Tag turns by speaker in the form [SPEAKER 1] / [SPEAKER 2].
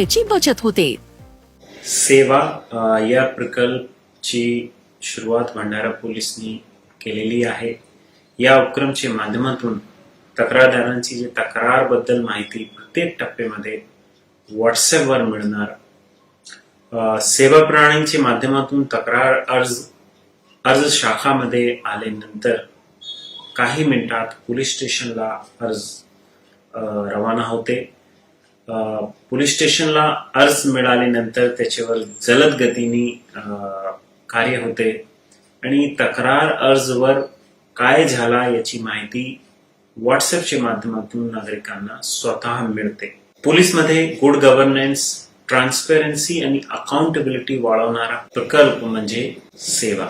[SPEAKER 1] त्याची बचत होते.
[SPEAKER 2] सेवा या प्रकल्पची सुरुवात भंडारा पोलिसांनी केलेली आहे. या उपक्रमच्या माध्यमातून तक्रारदारांची जे तक्रारबद्दल माहिती प्रत्येक टप्प्यामध्ये व्हॉट्सअपवर मिळणार. सेवा प्रणालीच्या माध्यमातून तक्रार अर्ज अर्ज शाखामध्ये आल्यानंतर काही मिनिटात पोलीस स्टेशनला अर्ज रवाना होते. पोलीस स्टेशनला अर्ज मिळाल्यानंतर त्याच्यावर जलद गतीने कार्य होते. आणि तक्रार अर्जवर काय झाला याची माहिती व्हॉट्सअपच्या माध्यमातून नागरिकांना स्वतः मिळते. पोलीसमध्ये गुड गव्हर्नन्स ट्रान्सपेरन्सी आणि अकाउंटेबिलिटी वाढवणारा प्रकल्प म्हणजे सेवा.